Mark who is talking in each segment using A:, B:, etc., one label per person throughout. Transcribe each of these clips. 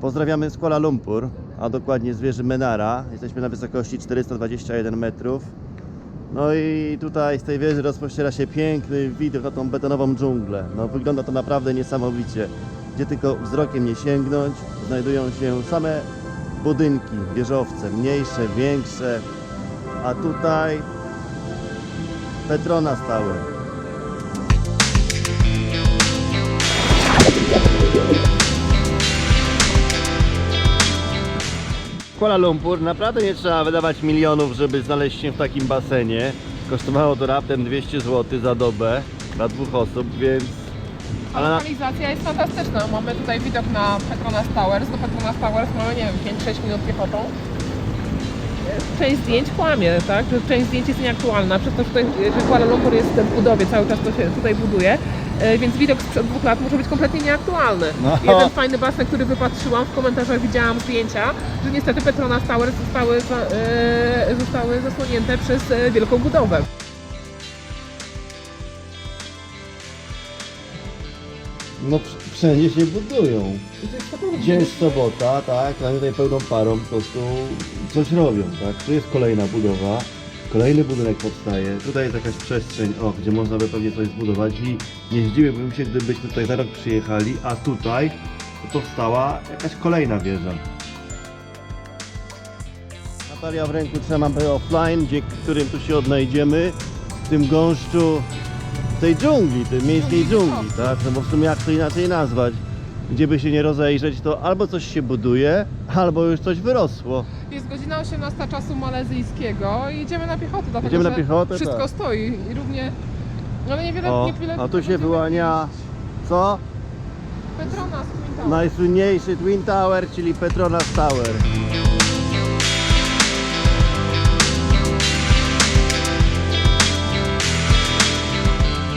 A: Pozdrawiamy z Kuala Lumpur, a dokładnie z wieży Menara. Jesteśmy na wysokości 421 metrów. No i tutaj z tej wieży rozpościera się piękny widok na tą betonową dżunglę. No wygląda to naprawdę niesamowicie. Gdzie tylko wzrokiem nie sięgnąć, znajdują się same budynki, wieżowce, mniejsze, większe. A tutaj Petrona stały. Kuala Lumpur naprawdę nie trzeba wydawać milionów, żeby znaleźć się w takim basenie. Kosztowało to raptem 200 zł za dobę dla dwóch osób, więc... Ale na...
B: lokalizacja jest fantastyczna. Mamy tutaj widok na Petronas Towers. Do Petronas Towers mamy, nie wiem, 5-6 minut piechotą. Część zdjęć kłamie, tak? Część zdjęć jest nieaktualna, przez to, że, tutaj, że Kuala Lumpur jest w budowie, cały czas to się tutaj buduje. E, Więc widok sprzed dwóch lat może być kompletnie nieaktualny.
A: No.
B: Jeden fajny basen, który wypatrzyłam, w komentarzach widziałam zdjęcia, że niestety Petronas Towers zostały, e, zostały zasłonięte przez e, wielką budowę.
A: No wsz- wszędzie się budują. Jest sobota, tak, a tutaj pełną parą po prostu coś robią, tak. Tu jest kolejna budowa, kolejny budynek powstaje, tutaj jest jakaś przestrzeń, o, gdzie można by pewnie coś zbudować i nie zdziwiłbym się, gdybyśmy tutaj za rok przyjechali, a tutaj powstała jakaś kolejna wieża. Natalia w ręku trzyma mapę offline, dzięki którym tu się odnajdziemy w tym gąszczu tej dżungli, tej miejskiej dżungli, tak? No bo w sumie jak to inaczej nazwać? Gdzie by się nie rozejrzeć, to albo coś się buduje, albo już coś wyrosło.
B: Jest godzina 18 czasu malezyjskiego i idziemy na piechotę, dlatego
A: Idziemy na
B: że
A: piechotę,
B: wszystko
A: tak.
B: stoi i równie... No ale niewiele,
A: O,
B: niewiele
A: a tu się
B: będziemy
A: wyłania co?
B: Petronas Twin Tower.
A: Najsłynniejszy Twin Tower, czyli Petronas Tower.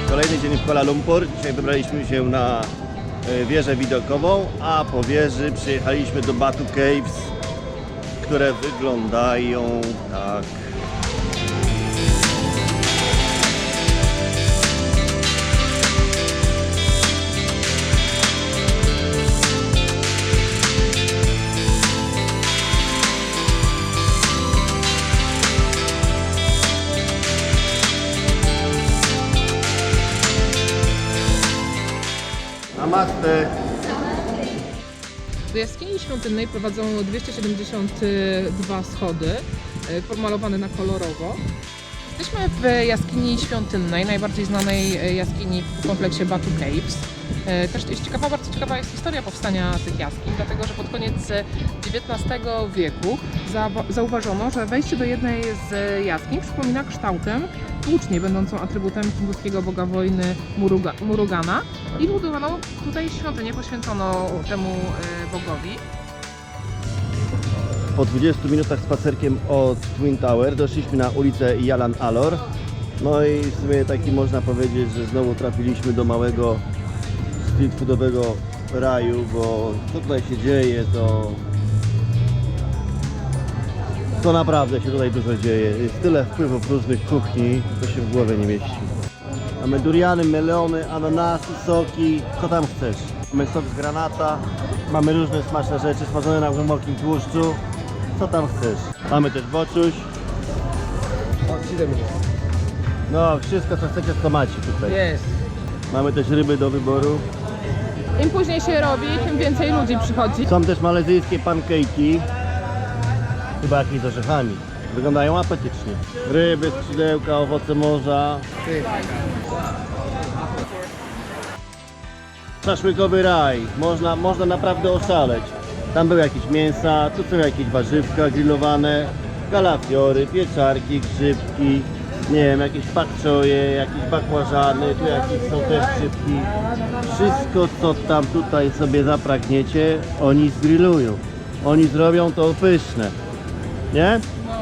A: Kolejny dzień w Kuala Lumpur. Dzisiaj wybraliśmy się na wieżę widokową, a po wieży przyjechaliśmy do Batu Caves, które wyglądają tak. Namaste.
B: Do jaskini świątynnej prowadzą 272 schody, e, pomalowane na kolorowo. Jesteśmy w jaskini świątynnej, najbardziej znanej e, jaskini w kompleksie Batu Caves. E, Też jest ciekawa, bardzo ciekawa jest historia powstania tych jaskiń, dlatego że pod koniec XIX wieku zauwa- zauważono, że wejście do jednej z jaskiń przypomina kształtem tłucznię będącą atrybutem hinduskiego boga wojny Muruga, Murugana i budowano tutaj świątynię poświęconą temu e, bogowi.
A: Po 20 minutach spacerkiem od Twin Tower doszliśmy na ulicę Jalan Alor. No i w sumie taki można powiedzieć, że znowu trafiliśmy do małego street foodowego raju, bo co tutaj się dzieje, to to naprawdę się tutaj dużo dzieje. Jest tyle wpływów różnych kuchni, to się w głowie nie mieści. Mamy duriany, melony, ananasy, soki, co tam chcesz. Mamy sok z granata, mamy różne smaczne rzeczy smażone na głębokim tłuszczu. Co tam chcesz? Mamy też boczuś. No, wszystko co chcecie to macie tutaj.
B: Jest.
A: Mamy też ryby do wyboru.
B: Im później się robi, tym więcej ludzi przychodzi.
A: Są też malezyjskie pancake'i. Chyba jakieś z orzechami. Wyglądają apetycznie. Ryby, skrzydełka, owoce morza. Szaszłykowy raj. Można, można naprawdę oszaleć. Tam były jakieś mięsa, tu są jakieś warzywka grillowane, kalafiory, pieczarki, grzybki, nie wiem, jakieś pakczoje, jakieś bakłażany, tu jakieś są też grzybki. Wszystko, co tam tutaj sobie zapragniecie, oni zgrillują. Oni zrobią to pyszne. Nie?
B: No.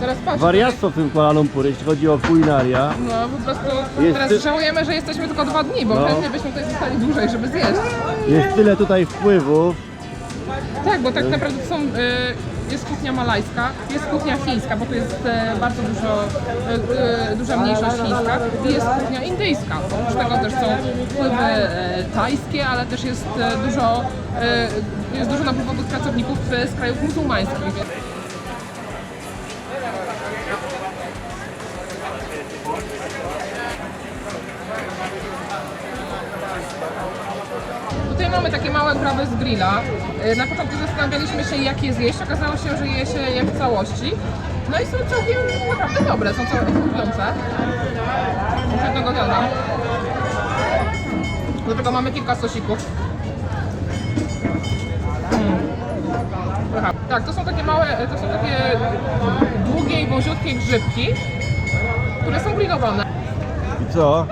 B: Teraz patrz.
A: Wariactwo w tym Kuala Lumpur, jeśli chodzi o kulinaria.
B: No po prostu
A: Jest
B: teraz
A: ty-
B: żałujemy, że jesteśmy tylko dwa dni, bo
A: No.
B: chętnie byśmy tutaj zostali dłużej, żeby zjeść.
A: Jest tyle tutaj wpływów.
B: Tak, bo tak naprawdę są y, jest kuchnia malajska, jest kuchnia chińska, bo tu jest e, bardzo dużo, e, e, duża mniejszość chińska i jest kuchnia indyjska. Oprócz tego też są wpływy e, tajskie, ale też jest e, dużo, e, jest dużo napływowych pracowników z krajów muzułmańskich. Tutaj mamy takie małe krawy z grilla. E, Na początku zastanawialiśmy się, jak je zjeść. Okazało się, że je się je w całości. No i są całkiem naprawdę dobre, są całkiem kupujące. Jednego dnia. Do tego mamy kilka sosików. Mm. Tak, to są takie małe, to są takie długie i wąziutkie grzybki, które są grillowane.
A: I co?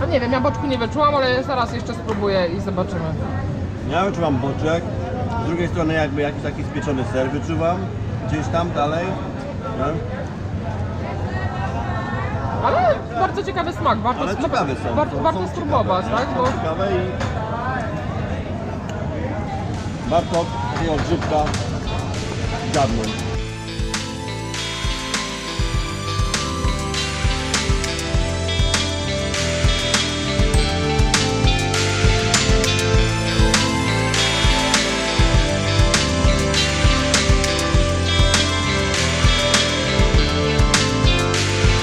B: No nie wiem, ja boczku nie wyczułam, ale zaraz jeszcze spróbuję i zobaczymy.
A: Ja wyczuwam boczek, z drugiej strony jakby jakiś taki spieczony ser wyczuwam, gdzieś tam dalej. No.
B: Ale bardzo ciekawy smak, warto,
A: Ale
B: no,
A: ciekawe są.
B: warto,
A: są-
B: warto
A: są
B: spróbować,
A: ciekawe,
B: tak?
A: nie?
B: Bo
A: Są ciekawe i warto takiego grzybka dziabnąć.